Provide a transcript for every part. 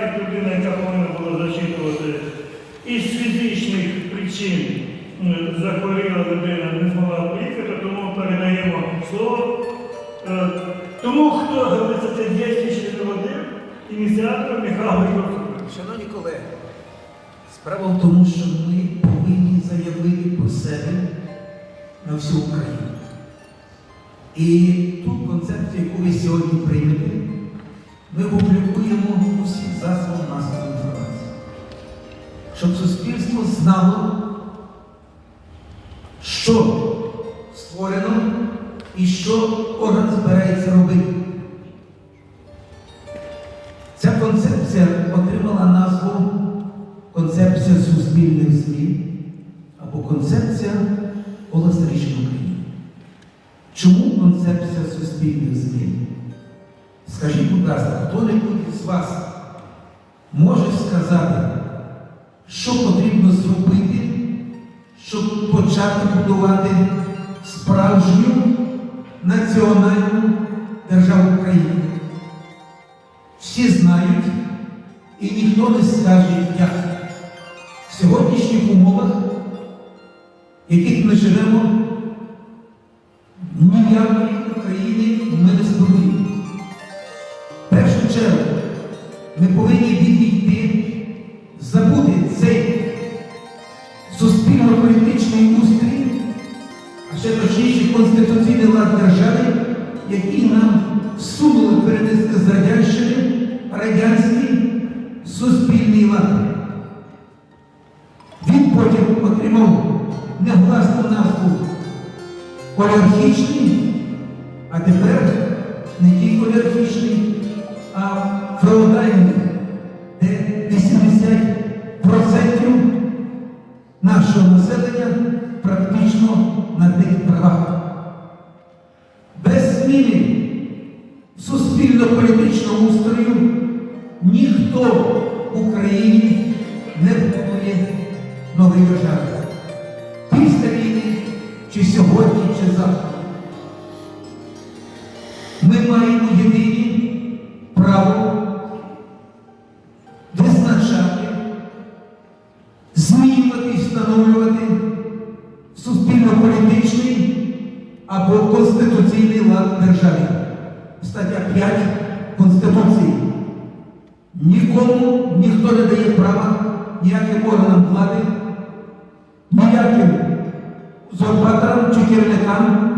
як людина, яка повинна була зачитувати із фізичних причин захворіла людина, не змогла поїхати, тому передаємо слово. Е, Тому, хто говориться, це дійсний Володимир, ініціатор Михайло Йосипович. Шановні колеги, справа в тому, що ми повинні заявити про себе на всю Україну. І ту концепцію, яку ви сьогодні приймете, ми опублікуємо у всіх засобах масової інформації, щоб суспільство знало, що створено і що орган збирається робити. Ця концепція отримала назву Концепція суспільних змін або концепція Олестрічної України. Чому концепція суспільних змін? Скажіть, будь ласка, хто-небудь із вас може сказати, що потрібно зробити, щоб почати будувати справжню національну державу України? Всі знають, і ніхто не скаже, як. В сьогоднішніх умовах, в яких ми живемо, ніякої лад держави, який нам всунули перенести з радянщини радянський суспільний лад. Він потім отримав негласну назву олігархічний, а тепер не тільки олігархічний, а феодальний, де 80% нашого населення практично на тих правах. Без зміни суспільно-політичного устрою ніхто в Україні не будує нової держави. Після війни, чи сьогодні, чи завтра. Нікому ніхто не дає права ніяким органам влади, ніяким зорбаторам чи керівникам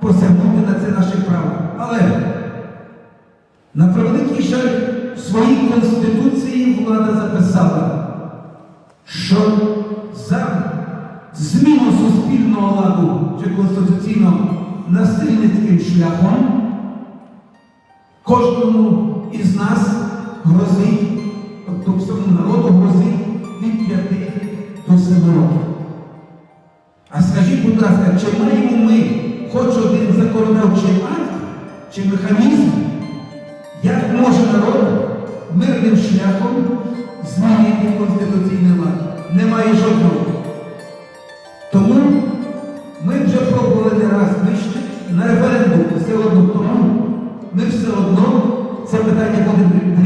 посягнути на це наше право. Але на превеликий жаль, в своїй Конституції влада записала, що за зміну суспільного ладу чи конституційного насильницьким шляхом кожному із нас грозить, тобто всьому народу грозить від 5 до 7 років. А скажіть, будь ласка, чи маємо ми хоч один законодавчий акт чи механізм, як може народ мирним шляхом змінити конституційний лад? Немає жодного. Тому ми вже пробували не раз вийшли на референдум все одно тому, ми все одно це питання будемо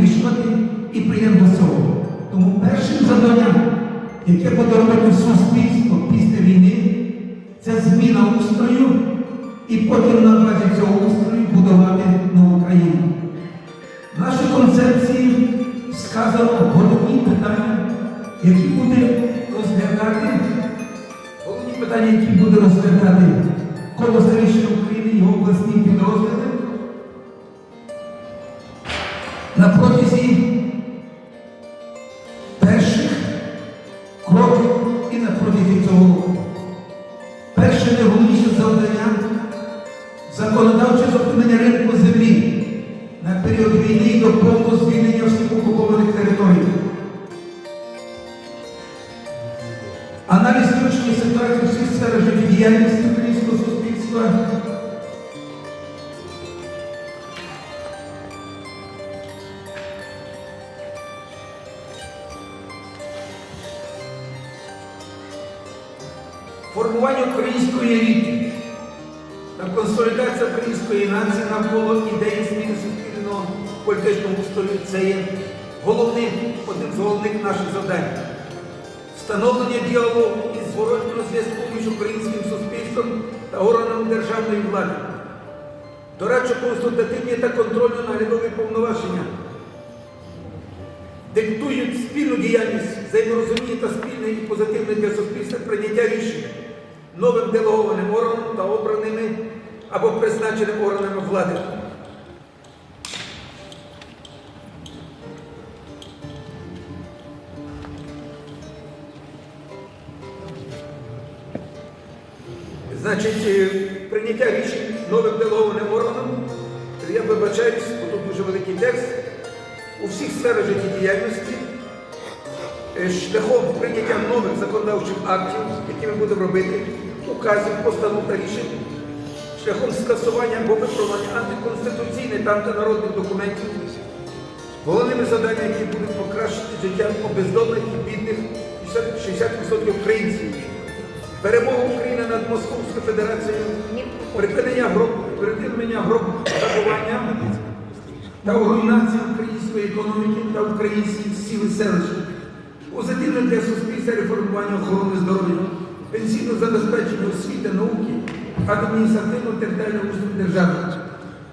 Першим завданням, яке буде робити суспільство після війни, це зміна устрою і потім на базі цього устрою будувати нову країну. В нашій концепції сказано головні питання, які буде розглядати, головні питання, які буде розглядати коло старішої України, його обласні підрозділи на протязі сферах українського суспільства формування української еліти та консолідація української нації навколо ідеї зміни суспільного політичному устрою це є головним, одним з головних наших завдань. Встановлення діалогу зворотнього зв'язку між українським суспільством та органами державної влади. Дорадчо-консультативні та контрольно-наглядові повноваження диктують спільну діяльність, взаєморозуміння та спільне і позитивне для суспільства прийняття рішень новим делегованим органом та обраними або призначеними органами влади. Значить, е, прийняття рішень новим делегованим органом, я вибачаюсь, бо тут дуже великий текст, у всіх сферах життєдіяльності е, шляхом прийняття нових законодавчих актів, які ми будемо робити, указів, постанов та рішень, шляхом скасування або виправлення антиконституційних та антинародних документів, головними завданнями, які будуть покращити життя обездомних і бідних 60% українців. Перемога України над Московською Федерацією, припинення гроб, припинення грабування та руйнація української економіки та українських сіл і селищ. Позитивне для суспільства реформування охорони здоров'я, пенсійного забезпечення освіти, науки, адміністративно-територіального устрою держави.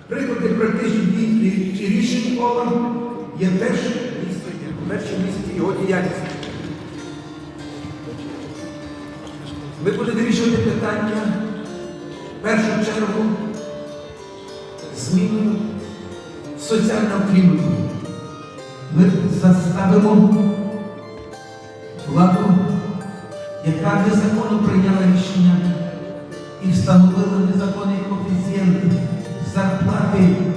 Приклади практичних дій і рішень ОЛА є першим місцем, першим місці його діяльності. Ми будемо вирішувати питання в першу чергу зміни соціального клімату. Ми заставимо владу, яка незаконно прийняла рішення і встановила незаконний коефіцієнт зарплати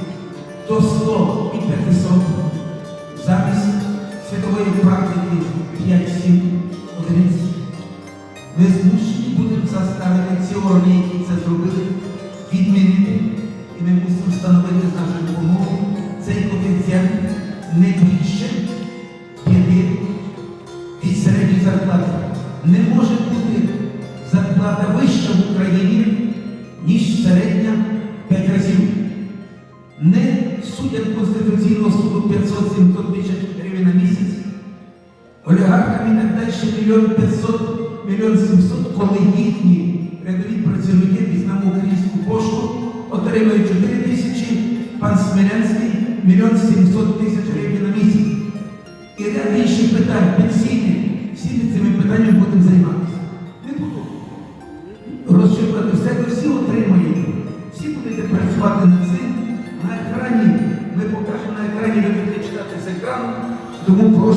І встановити з нашою допомогою цей коефіцієнт не більше п'яти від середньої зарплати. Не може бути зарплата вища в Україні, ніж середня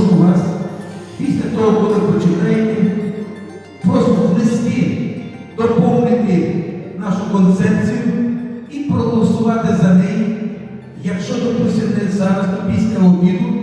прошу вас, після того, коли починаєте, просто внести, доповнити нашу концепцію і проголосувати за неї. Якщо допустимо не зараз, то після обіду,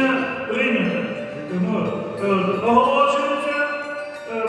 Рішення прийнято. Тому е, оголошується, е,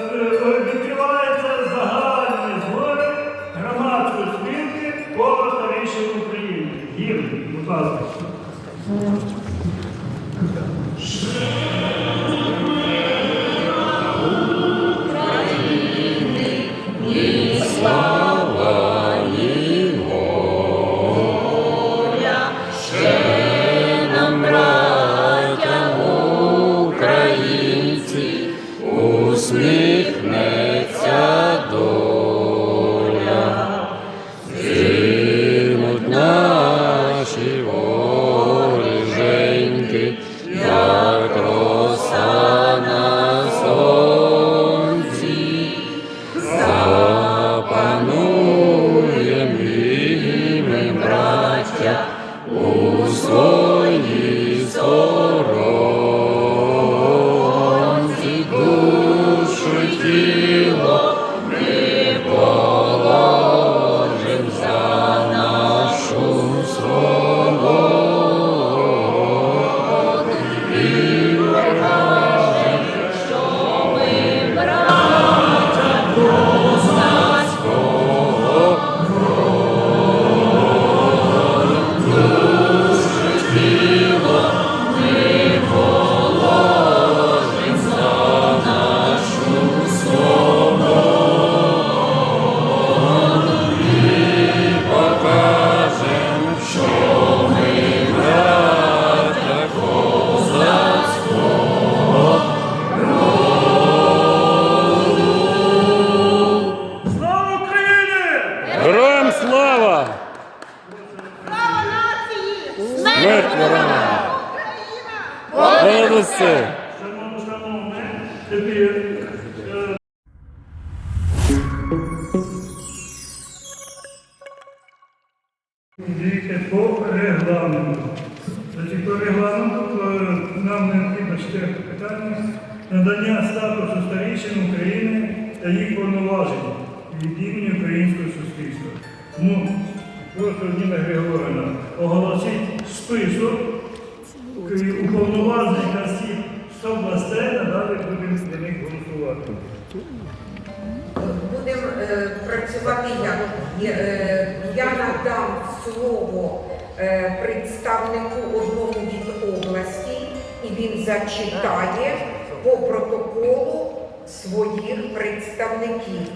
Будемо е, працювати як? Е, я надам слово е, представнику одному від області, і він зачитає по протоколу своїх представників.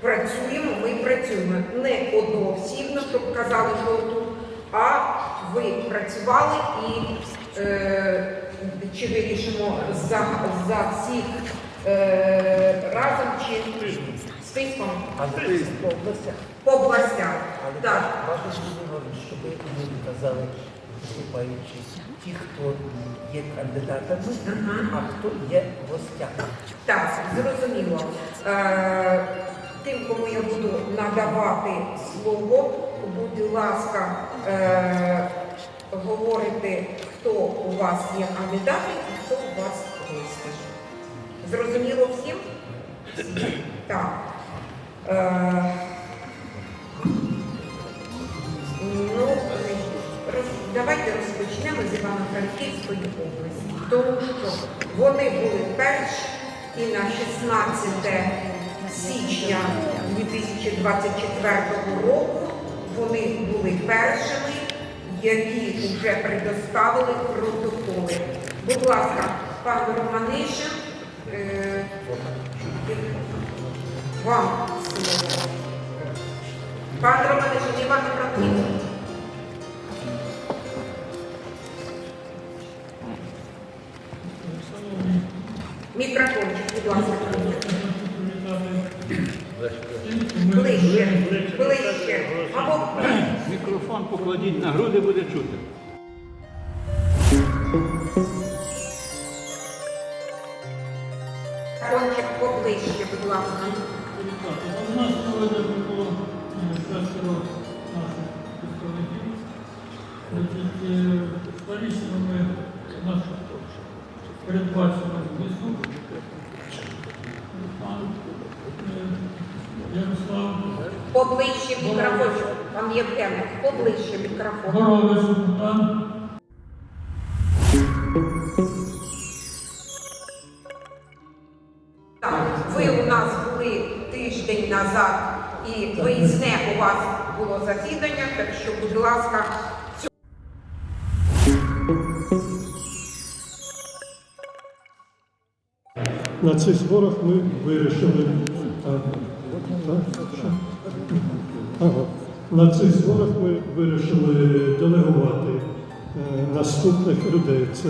Працюємо, ми працюємо не одноосібно, щоб казали, що тут, а ви працювали і е, чи вирішимо за, за всіх разом чи списком по областях. Так. Володимирович, щоб ми казали, виступаючи, ті, хто є кандидатами, а хто є гостями. Так, зрозуміло. Е, Тим, кому я буду надавати слово, будь ласка, е, говорити, хто у вас є кандидати і хто у вас гості. Зрозуміло всім? Так. Е, Ну, давайте розпочнемо з Івано-Франківської області, тому що вони були перші і на 16 січня 2024 року вони були першими, які вже предоставили протоколи. Будь ласка, пан Романишин, е, вам. Пан Романишин, Івано-Франківськ. Мікрофончик, будь ласка. Ближче, ближче. Або Мікрофон покладіть на груди, буде чути. Поближче, будь ласка. У нас сьогодні наших представників. Значить, Старішими ми наш передбачимо зв'язку. Пан е, Ярослав Поближче мікрофончик. Пан Євгеник, поближче мікрофон. Горович Богдан. Вас було засідання, так що, будь ласка, На цих зборах ми вирішили. На цих зборах ми вирішили делегувати е, наступних людей. Це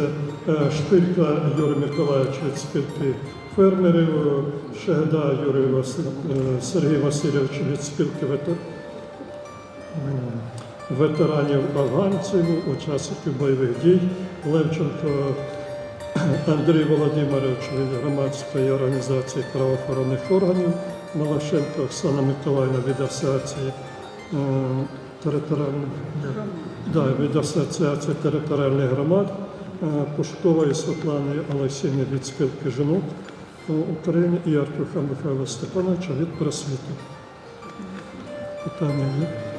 е, Шпилька Юрій Миколаївич від спілки фермерів, е, Шегда Юрій е, Сергій Васильович від спілки ветеранів афганців, учасників бойових дій, Левченко Андрій Володимирович від громадської організації правоохоронних органів, Малашенко Оксана Миколаївна від асоціації територіальних да, від асоціації територіальних громад, е, Пушкової Світлани Олексійни від спілки жінок України і Артюха Михайла Степановича від просвіти. Питання є?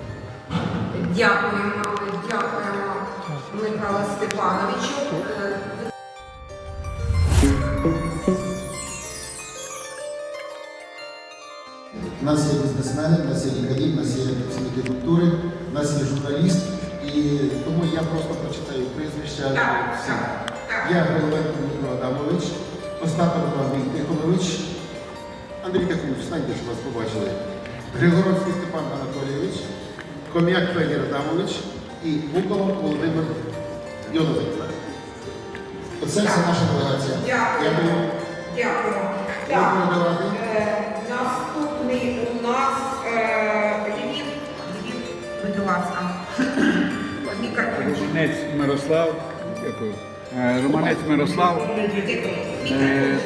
Дякуємо, дякуємо Михайлу Степановичу. У нас є бізнесмени, у нас є лікарі, у нас є працівники культури, у нас є журналіст, і тому я просто прочитаю прізвища всіх. Я Головенко Дмитро Адамович, Остапов Андрій Тихонович, Андрій Тихонович, знаєте, що вас побачили, Григоровський Степан Анатолійович, Ком'як Федір Адамович і Буколов Володимир Йонович. Оце вся наша делегація. Дякую. Дякую. Дякую. Так, е, наступний у нас е, Львів. Львів, будь ласка. Мікрофончик. Романець Мирослав. Дякую. Е, Романець Мирослав. Е,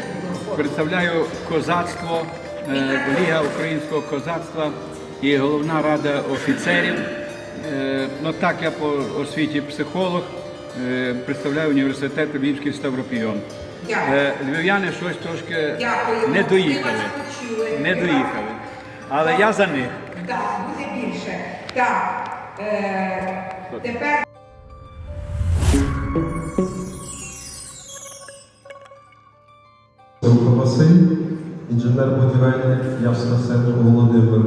Представляю козацтво е, Ліга українського козацтва і головна рада офіцерів. Е, Ну так я по освіті психолог, е, представляю університет Львівський Ставропійон. Дякую. Е, Львів'яни щось трошки Дякую. не Ми доїхали. вас. Не доїхали. Але я за них. Так, буде більше. Так, е, тепер Василь, інженер-будівельник Явстасенко Володимир,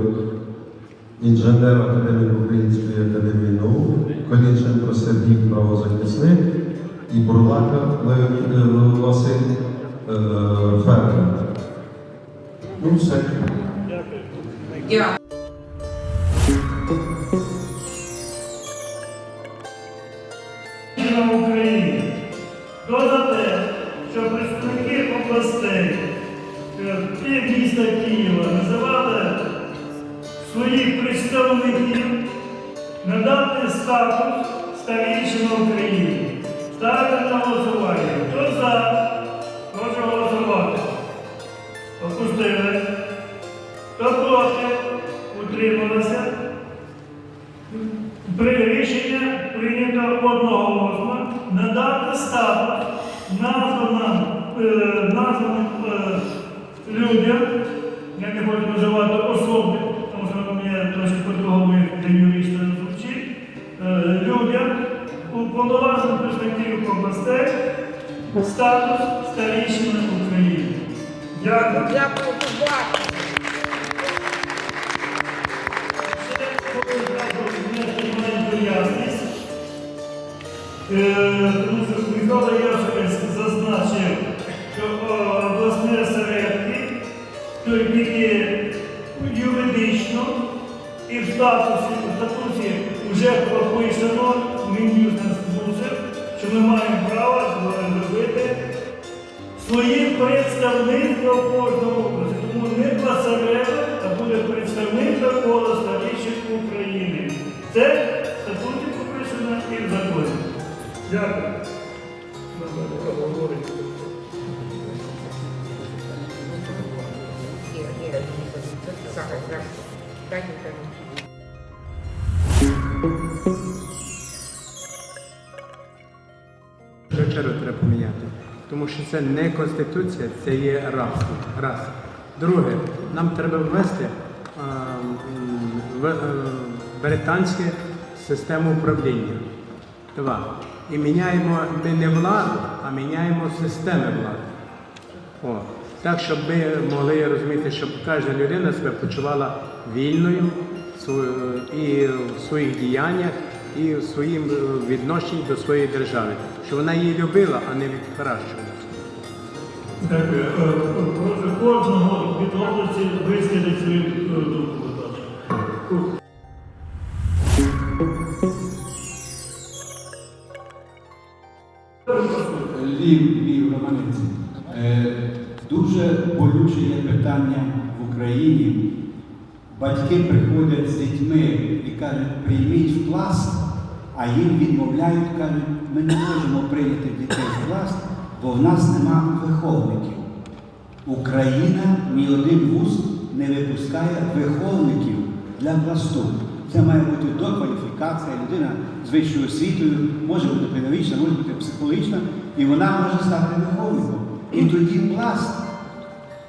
інженер Академії Української академії наук, Коліченко Сергій правозахисник і Бурлака Леонід Василь е, фермер. Ну, все. дякую. Надати статус старішина України. Ставте на голосування. Хто за? Прошу голосувати. Опустили. Хто проти? Утрималося. При рішення прийнято одноголосно надати статус названим, е, е, людям, я не хочу називати особи, тому що мені трошки по-другому як для уповноважених представників областей статус старішини України. Дякую. Дякую. Е, Тому що Михайло Яшовець зазначив, що е, обласні осередки тільки юридично і в статусі, в статусі вже прописано, Мін'юз нас змусив, що ми маємо право зробити своє представництво в кожному області. Тому не посередок, а буде представництво коло старіших України. Це статуті прописано і в законі. Дякую. Є, є. Що це не конституція, це є рабство. Раз. Друге, нам треба ввести в, е, британську систему управління. Два. І міняємо ми не владу, а міняємо системи влади. О, так, щоб ми могли розуміти, щоб кожна людина себе почувала вільною і в своїх діяннях, і в своїм е, відношенні до своєї держави, щоб вона її любила, а не відкращувала. Дякую. Е, е, кожного від області висказати свою е, думку. Лів, Лів, Романець. Е, Дуже болюче є питання в Україні. Батьки приходять з дітьми і кажуть, прийміть в пласт, а їм відмовляють, кажуть, ми не можемо прийняти дітей в пласт, бо в нас нема виховників. Україна ні один вуз не випускає виховників для пласту. Це має бути докваліфікація, людина з вищою освітою, може бути педагогічна, може бути психологічна, і вона може стати виховником. І тоді пласт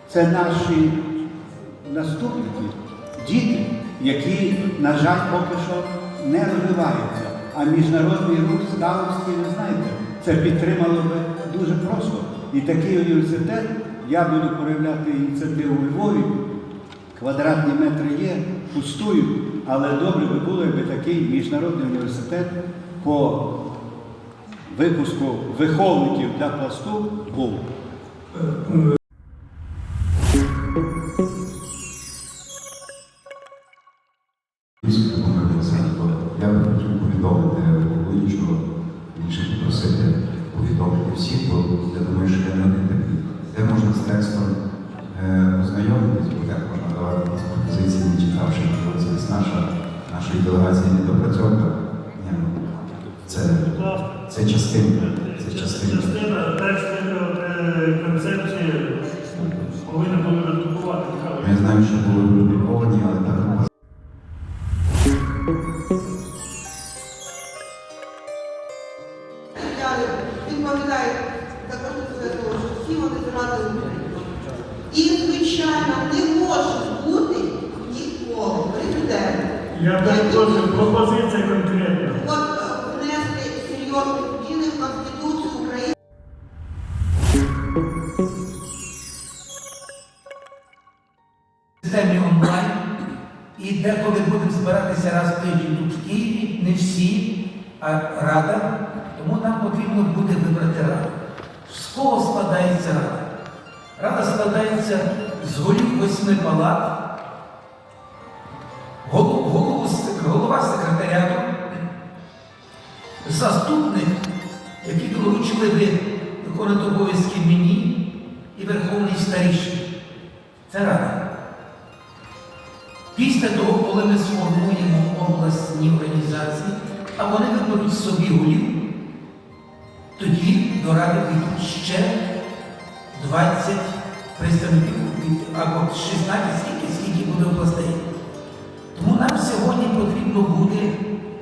це наші наступники, діти, які, на жаль, поки що не розвиваються. А міжнародний рух скаутський, ви знаєте, це підтримало би дуже просто. І такий університет, я буду проявляти ініціативу у Львові, квадратні метри є, пустують, але добре би було, якби такий міжнародний університет по випуску виховників для пласту був. Голову голова секретаріату, заступник, який доручили ви виконувати обов'язки мені і Верховний старіший. Це рада. Після того, коли ми сформуємо обласні організації, а вони виберуть собі голів, тоді до ради вийдуть ще 20 представників або 16, скільки, скільки буде областей. Тому нам сьогодні потрібно буде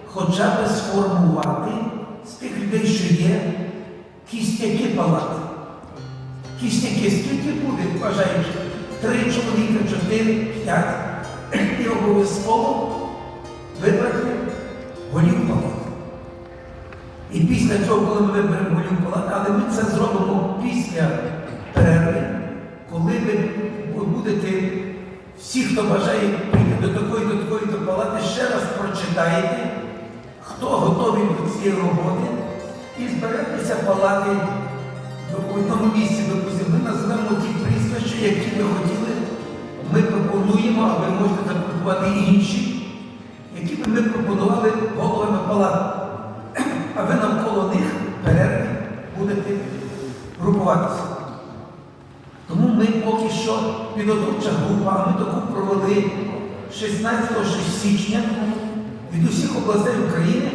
хоча б сформувати з тих людей, що є, кістяки палат. Кістяки скільки буде, бажаючи? Три чоловіка, чотири, п'ять. І обов'язково вибрати голів палат. І після цього, коли ми виберемо голів палат, але ми це зробимо після перерви, будете, всі, хто бажає прийти до такої, до такої до палати, ще раз прочитаєте, хто готовий до цієї роботи, і зберетеся палати в одному місці, допустимо, ми назвемо ті прізвища, які ви хотіли, ми пропонуємо, а ви можете запропонувати інші, які би ми пропонували головами палат. А ви навколо них перерві будете групуватися. Тому ми поки що підготовча група, ми таку провели 16 січня від усіх областей України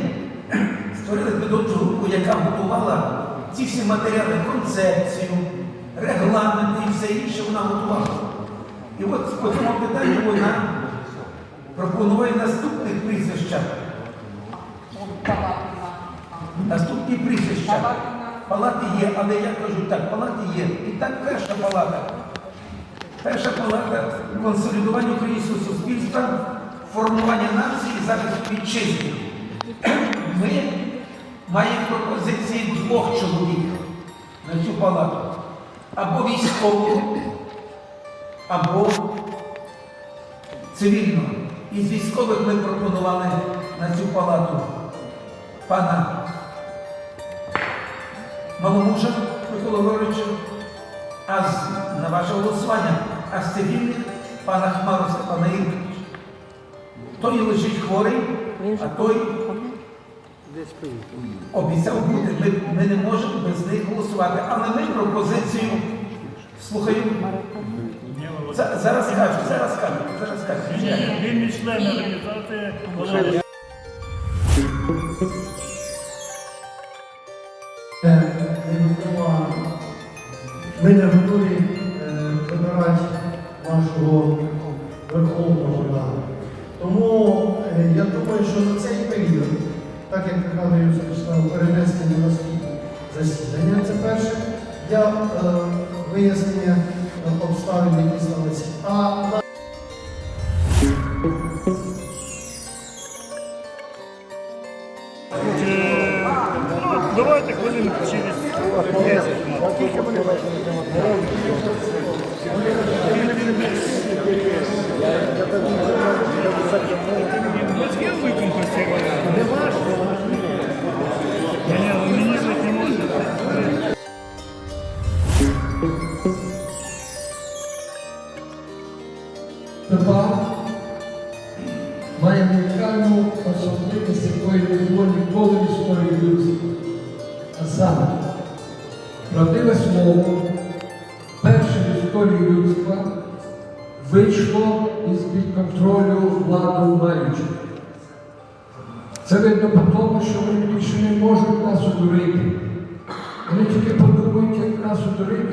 створили підготовчу групу, яка готувала ці всі матеріали, концепцію, регламенти і все інше вона готувала. І от по цьому питанню вона пропонує наступне прізвища. Наступні прізвища. Палати є, але я кажу так, палати є. І так перша палата. Перша палата консолідування українського суспільства, формування нації і захисту вітчизни. Ми маємо пропозиції двох чоловік на цю палату. Або військового, або цивільного. Із військових ми пропонували на цю палату пана Маломужа Микола Григоровича, а на ваше голосування, а з цивільних пана Хмару Степана Ігоровича. Той лежить хворий, а той обіцяв бути. Ми, ми не можемо без них голосувати. Але ми пропозицію слухаю. За- Зараз кажу, зараз кажу, зараз кажу. Він не член організації, Ми не що на цей період, так як Михайло Юсович сказав, перенести на наступне засідання, це перше, для е, вияснення е, обставин, які сталися. А давайте хвилин через 10. Зачем вы компостировали? Не важно.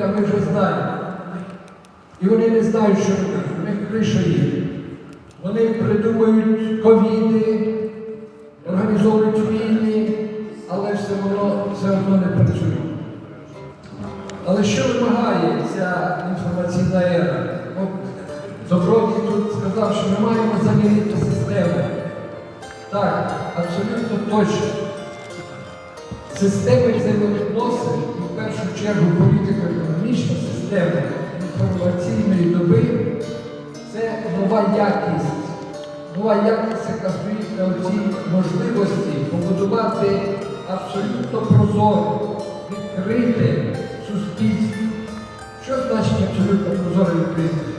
А ми вже знаємо. І вони не знають, що. Вони них криша є. Вони придумують ковіди, організовують війни, але все воно все одно не працює. Але що вимагає ця інформаційна ера? Добродій тут сказав, що ми маємо замінити системи. Так, абсолютно точно. Системи взаємовідносин, в першу чергу політико-економічна система інформаційної доби це нова якість. Нова якість, яка стоїть на цій можливості побудувати абсолютно прозоре, відкрите суспільство. Що значить абсолютно прозоре відкрите?